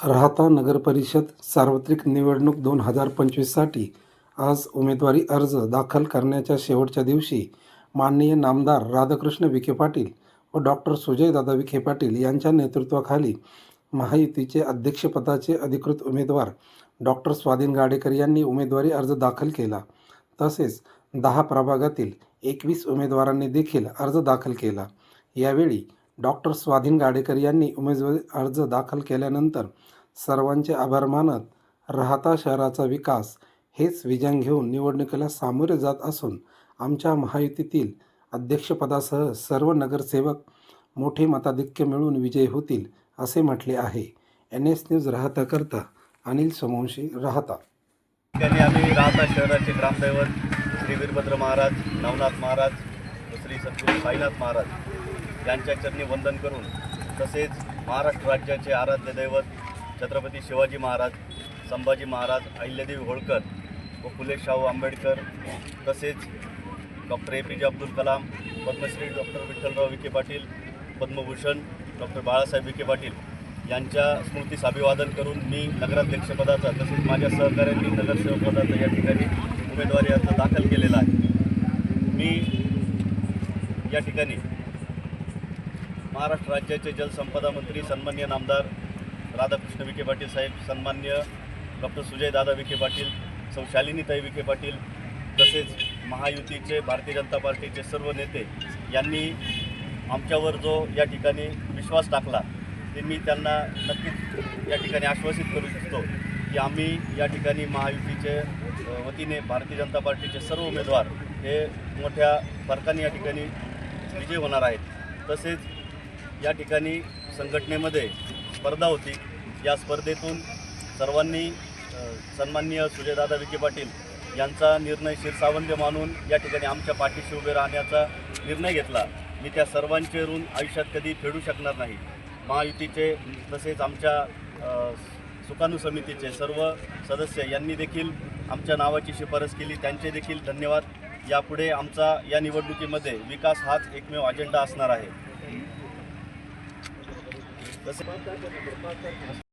राहता नगरपरिषद सार्वत्रिक निवडणूक दोन हजार पंचवीससाठी आज उमेदवारी अर्ज दाखल करण्याच्या शेवटच्या दिवशी माननीय नामदार राधाकृष्ण विखे पाटील व डॉक्टर सुजयदादा विखे पाटील यांच्या नेतृत्वाखाली महायुतीचे अध्यक्षपदाचे अधिकृत उमेदवार डॉक्टर स्वाधीन गाडेकर यांनी उमेदवारी अर्ज दाखल केला. तसेच दहा प्रभागातील एकवीस उमेदवारांनी देखील अर्ज दाखल केला. यावेळी डॉक्टर स्वाधीन गाडेकर यांनी उमेदवारी अर्ज दाखल केल्यानंतर सर्वांचे आभार मानत राहता शहराचा विकास हेच विजन घेऊन निवडणुकीला सामोरे जात असून आमच्या महायुतीतील अध्यक्षपदासह सर्व नगरसेवक मोठे मताधिक्य मिळून विजयी होतील असे म्हटले आहे. एन एस न्यूज राहताकरता अनिल सोमवंशी राहता. त्यांनी आम्ही राहता शहराचे ग्रामदैवत श्री वीरभद्र महाराज नवनाथ महाराज श्री सद्गुरू साईनाथ महाराज यांच्या चरणी वंदन करून तसेच महाराष्ट्र राज्याचे आराध्य दैवत छत्रपती शिवाजी महाराज संभाजी महाराज अहिल्यादेवी होळकर व फुले शाहू आंबेडकर तसेच doctor A P J Abdul Kalam Padmashri doctor Vitthalrao Vikhe Patil Padmabhushan doctor Balasaheb Vikhe Patil यांच्या स्मृतीस अभिवादन करून मी नगराध्यक्षपदाचा तसेच माझ्या सहकाऱ्यांनी नगरसेवकपदाचा या ठिकाणी उमेदवारी अर्ज दाखल केलेला आहे. मी या ठिकाणी महाराष्ट्र राज्याचे जलसंपदा मंत्री सन्मान्य नामदार राधाकृष्ण विखे पाटील साहेब सन्मान्य डॉक्टर सुजयदादा विखे पाटील सौ शालिनीताई विखे पाटील तसेच महायुतीचे भारतीय जनता पार्टीचे सर्व नेते यांनी आमच्यावर जो या ठिकाणी विश्वास टाकला ते मी त्यांना नक्कीच या ठिकाणी आश्वासित करू शकतो की आम्ही या ठिकाणी महायुतीचे वतीने भारतीय जनता पार्टीचे सर्व उमेदवार हे मोठ्या फरकाने या ठिकाणी विजय होणार आहेत. तसेच या ठिकाणी संघटनेमध्ये स्पर्धा होती. या स्पर्धेतून सर्वांनी सन्माननीय सुजयदादा विखे पाटील यांचा निर्णय शिरसावंद्य मानून या ठिकाणी आमच्या पाठीशी उभे राहण्याचा निर्णय घेतला. मी त्या सर्वांचे ऋण आयुष्यात कधी फेडू शकणार नाही. महायुतीचे तसेच आमच्या सुकाणू समितीचे सर्व सदस्य यांनी देखील आमच्या नावाची शिफारस केली. त्यांचे देखील धन्यवाद. यापुढे आमचा या निवडणुकीमध्ये विकास हाच एकमेव अजेंडा असणार आहे. Nasıl?